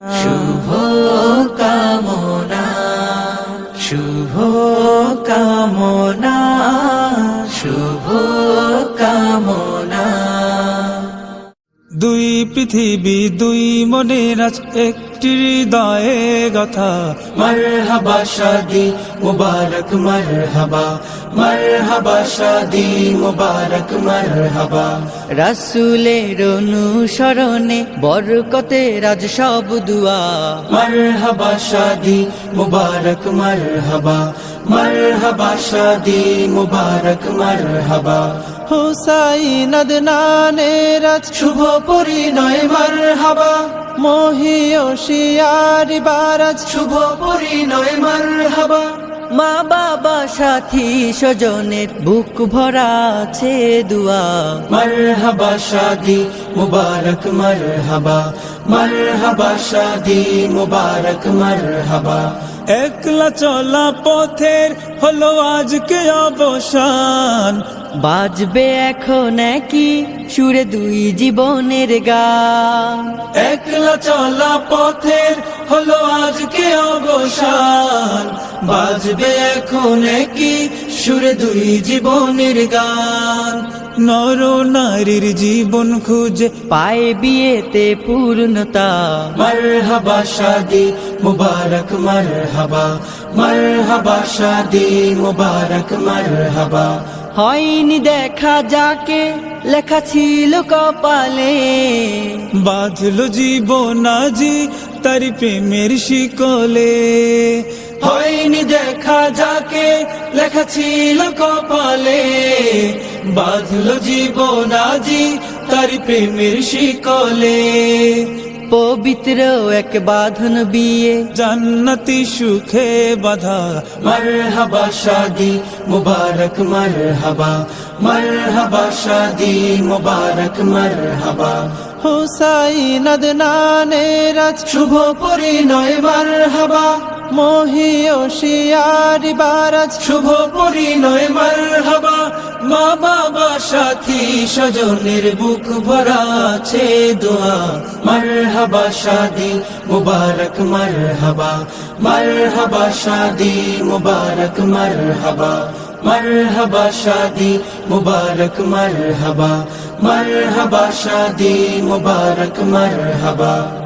শুভ কামনা শুভ কামনা শুভ কামনা দুই পৃথিবী দুই মনের আজ একটি হৃদয়ে গাথা। মরহবা শাদি মুবারক মরহবা। মরহবা শাদি মুবারক মরহবা। রাসূলের অনুসরণে বরকতে রাজ সব দুয়া। মরহবা শাদি মুবারক মরহবা। মরহবা শাদি মুবারক মরহবা। হুসাইন আদনানের আজ শুভ পরিণয়, মরহবা। মহিও শিয়ারি বারাজ শুভ পরিণয়, মরহবা। মা বাবা, সাথী, স্বজনের বুক ভরা আছে দুয়া। মরহবা শাদি মুবারক, মরহবা। মরহবা শাদি মুবারক, মরহবা। একলা চলা পথের হলো আজকে অবসান। বাজবে এখন কি সুরে দুই জীবনের গান। একলা চলা পথের হলো আজকে অবসান। বাজবে এখন কি সুরে দুই জীবনের গান। নর নারীর জীবন খুঁজে পায়ে বিয়েতে পূর্ণতা। মরহবা শাদি মুবারক মরহবা। মরহবা শাদি মুবারক মরহবা। হয়নি দেখা যাকে লেখা ছিল কপালে। বাঁধলো জীবন আজি তার প্রেমের শিকলে। হয়নি দেখা যাকে লেখা ছিল কপালে। বাঁধলো জীবন আজি তার প্রেমের শিকলে। পবিত্র এক বাঁধন বিয়ে। জান্নাতি সুখে বাধা। মারহাবা শাদি, মুবারক মারহাবা। মারহাবা শাদি, মুবারক মারহাবা। হুসাইন আদনানের আজ শুভ পরিণয় মরহবা। মহিও শিয়ারি বারাজ। শুভ পরিণয়, মরহবা। মা বাবা, সাথী, স্বজনের বুক ভরা আছে দোয়া। মরহবা শাদি মুবারক, মরহবা। মরহবা শাদি মুবারক, মরহবা। মরহবা শাদি মুবারক, মরহবা। মরহবা শাদি মুবারক, মরহবা।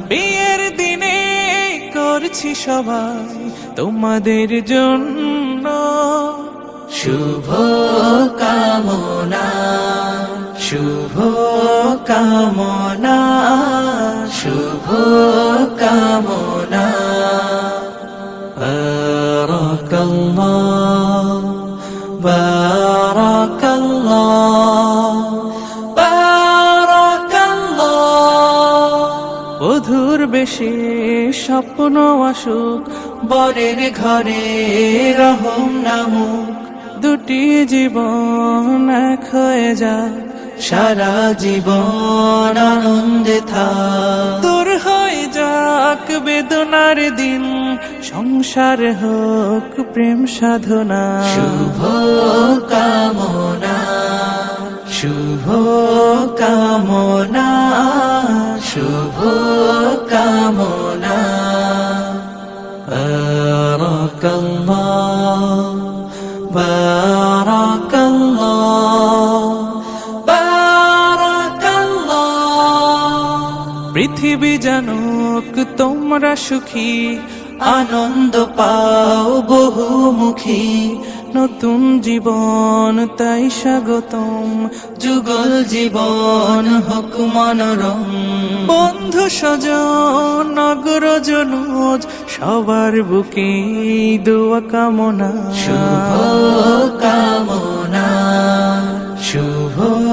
বিয়ের দিনে করছি সবাই তোমাদের জন্য। শুভ কামনা শুভ কামনা। বেশে স্বপ্ন আসুক বরের ঘরে রহম নামুক। দুটি জীবন এক হয়ে যা সারা জীবন আনন্দে থাক। দূর হয়ে যাক বেদনার দিন সংসার হোক প্রেম সাধনা। শুভ কামনা শুভ কামনা। শুভ পৃথিবী জানুক তোমরা সুখী, আনন্দ পাও বহুমুখী। নতুন জীবন, তাই স্বাগতম। যুগল জীবন হোক মনোরম। বন্ধু স্বজন নগরজনুজ সবার বুকে দোয়া কামনা। শুভ কামনা। শুভ